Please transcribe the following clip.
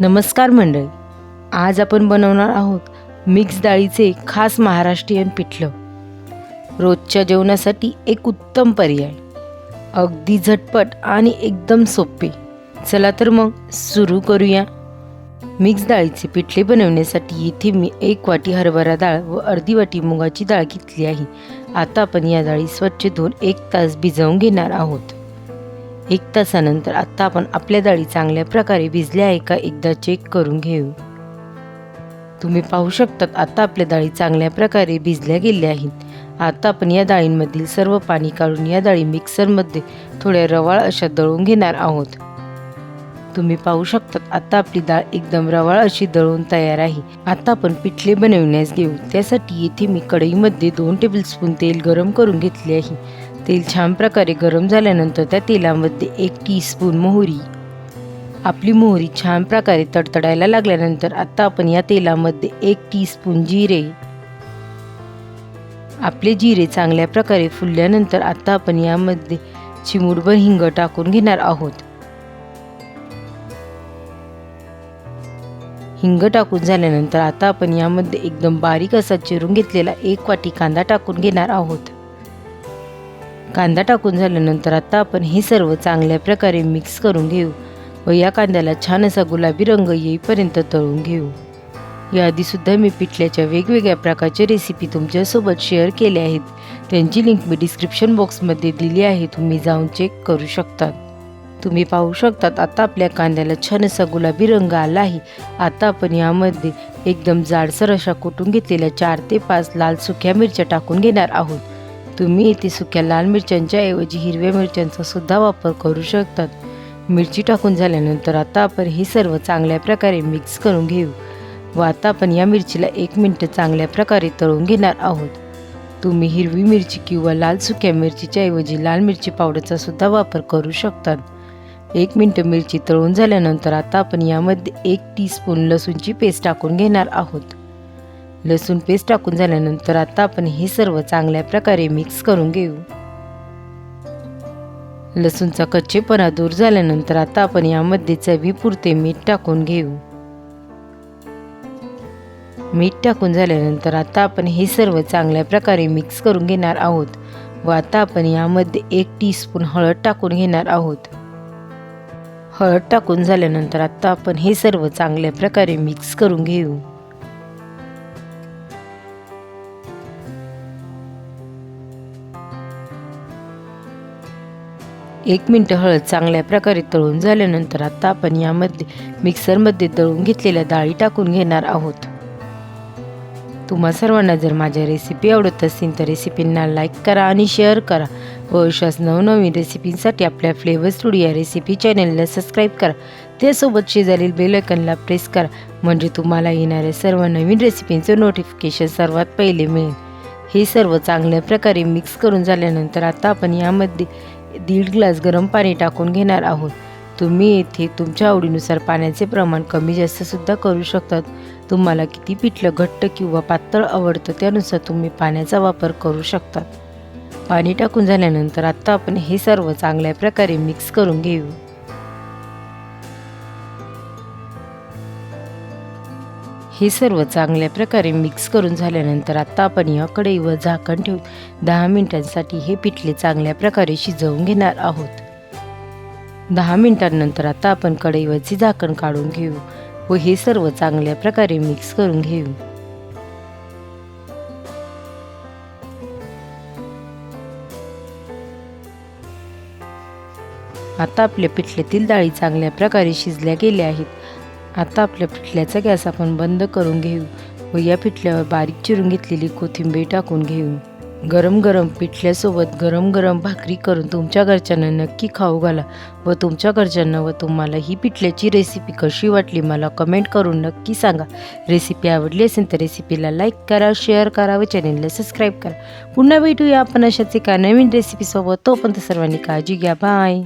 नमस्कार मंडळी. आज आपण बनवणार आहोत मिक्स डाळीचे खास महाराष्ट्रीयन पिठलं. रोजच्या जेवणासाठी एक उत्तम पर्याय. अगदी झटपट आणि एकदम सोपे. चला तर मग सुरू करूया. मिक्स डाळीचे पिठले बनवण्यासाठी इथे मी एक वाटी हरभरा डाळ व अर्धी वाटी मुगाची डाळ घेतली आहे. आता आपण या डाळी स्वच्छ धुवून एक तास भिजवून घेणार आहोत. एक तासानंतर आत्ता आपण आपल्या डाळी चांगल्या प्रकारे भिजल्या आहे का एकदा चेक करून घेऊ. तुम्ही पाहू शकतात आता आपल्या डाळी चांगल्या प्रकारे भिजल्या गेल्या आहेत. आता आपण या डाळींमधील सर्व पाणी काढून या डाळी मिक्सरमध्ये थोड्या रवाळ अशा दळून घेणार आहोत. तुम्ही पाहू शकतात आता आपली डाळ एकदम रवाळ अशी दळून तयार आहे. आता आपण पिठले बनवण्यास घेऊ. त्यासाठी येथे मी कढईमध्ये दोन टेबलस्पून तेल गरम करून घेतले आहे. तेल छान प्रकारे गरम झाल्यानंतर त्या तेलामध्ये एक टीस्पून मोहरी. आपली मोहरी छान प्रकारे तडतडायला लागल्यानंतर आत्ता आपण या तेलामध्ये एक टीस्पून जिरे. आपले जिरे चांगल्या प्रकारे फुलल्यानंतर आत्ता आपण यामध्ये चिमूटभर हिंग टाकून घेणार आहोत. हिंग टाकून झाल्यानंतर आता आपण यामध्ये एकदम बारीक असा चिरून घेतलेला एक वाटी कांदा टाकून घेणार आहोत. कांदा टाकून झाल्यानंतर आता आपण हे सर्व चांगल्या प्रकारे मिक्स करून घेऊ व या कांद्याला छान असा गुलाबी रंग येईपर्यंत तळून घेऊ. याआधीसुद्धा मी पिठल्याच्या वेगवेगळ्या प्रकारच्या रेसिपी तुमच्यासोबत शेअर केल्या आहेत. त्यांची लिंक मी डिस्क्रिप्शन बॉक्समध्ये दिली आहे. तुम्ही जाऊन चेक करू शकतात. तुम्ही पाहू शकतात आता आपल्या कांद्याला छान असा गुलाबी रंग आला आहे. आता आपण यामध्ये एकदम जाडसर अशा कुटून घेतलेल्या चार ते पाच लाल सुक्या मिरच्या टाकून घेणार आहोत. तुम्ही इथे सुक्या लाल मिरच्यांच्या ऐवजी हिरव्या मिरच्यांचा सुद्धा वापर करू शकतात. मिरची टाकून झाल्यानंतर आता आपण हे सर्व चांगल्या प्रकारे मिक्स करून घेऊ. व आता आपण या मिरचीला एक मिनटं चांगल्या प्रकारे तळून घेणार आहोत. तुम्ही हिरवी मिरची किंवा लाल सुक्या मिरचीच्या ऐवजी लाल मिरची पावडरचा सुद्धा वापर करू शकतात. एक मिनटं मिरची तळून झाल्यानंतर आता आपण यामध्ये एक टीस्पून लसूणची पेस्ट टाकून घेणार आहोत. लसूण पेस्ट टाकून झाल्यानंतर आता आपण हे सर्व चांगल्या प्रकारे मिक्स करून घेऊ. लसूणचा कच्चेपणा दूर झाल्यानंतर आता आपण यामध्ये चवीपुरते मीठ टाकून घेऊ. मीठ टाकून झाल्यानंतर आता आपण हे सर्व चांगल्या प्रकारे मिक्स करून घेणार आहोत व आता आपण यामध्ये एक टीस्पून हळद टाकून घेणार आहोत. हळद टाकून झाल्यानंतर आता आपण हे सर्व चांगल्या प्रकारे मिक्स करून घेऊ. एक मिनटं हळद चांगल्या प्रकारे तळून झाल्यानंतर आता आपण यामध्ये मिक्सरमध्ये तळून घेतलेल्या डाळी टाकून घेणार आहोत. तुम्हा सर्वांना जर माझ्या रेसिपी आवडत असतील तर रेसिपींना लाईक करा आणि शेअर करा व अशाच नवनवीन रेसिपींसाठी आपल्या फ्लेवर स्टुडिओ या रेसिपी चॅनलला सबस्क्राईब करा. त्यासोबत शेजारील बेलायकनला प्रेस करा म्हणजे तुम्हाला येणाऱ्या सर्व नवीन रेसिपींचं नोटिफिकेशन सर्वात पहिले मिळेल. हे सर्व चांगल्या प्रकारे मिक्स करून झाल्यानंतर आता आपण यामध्ये दीड ग्लास गरम पाणी टाकून घेणार आहोत. तुम्ही येथे तुमच्या आवडीनुसार पाण्याचे प्रमाण कमी जास्तसुद्धा करू शकतात. तुम्हाला किती पिठलं घट्ट किंवा पातळ आवडतं त्यानुसार तुम्ही पाण्याचा वापर करू शकतात. पाणी टाकून झाल्यानंतर आत्ता आपण हे सर्व चांगल्या प्रकारे मिक्स करून घेऊ. हे सर्व चांगल्या प्रकारे मिक्स करून झाल्यानंतर आता आपण या कढईवर झाकण ठेवून दहा मिनिटांसाठी हे पिठले चांगल्या प्रकारे शिजवून घेणार आहोत. दहा मिनिटांनंतर आता आपण कढईवरचे झाकण काढून घेऊ व हे सर्व चांगल्या प्रकारे मिक्स करून घेऊ. आता आपल्या पिठल्यातील डाळी चांगल्या प्रकारे शिजल्या गेल्या आहेत. आता आपल्या पिठल्याचा गॅस आपण बंद करून घेऊ व या पिठल्यावर बारीक चिरून घेतलेली कोथिंबीर टाकून घेऊ. गरम गरम पिठल्यासोबत गरम गरम भाकरी करून तुमच्या घरच्यांना नक्की खाऊ घाला व तुमच्या घरच्यांना व तुम्हाला ही पिठल्याची रेसिपी कशी वाटली मला कमेंट करून नक्की सांगा. रेसिपी आवडली असेल तर रेसिपीला लाईक करा शेअर करा व चॅनेलला सबस्क्राईब करा. पुन्हा भेटूया आपण अशाच एका नवीन रेसिपीसोबत तोपर्यंत सर्वांनी काळजी घ्या. बाय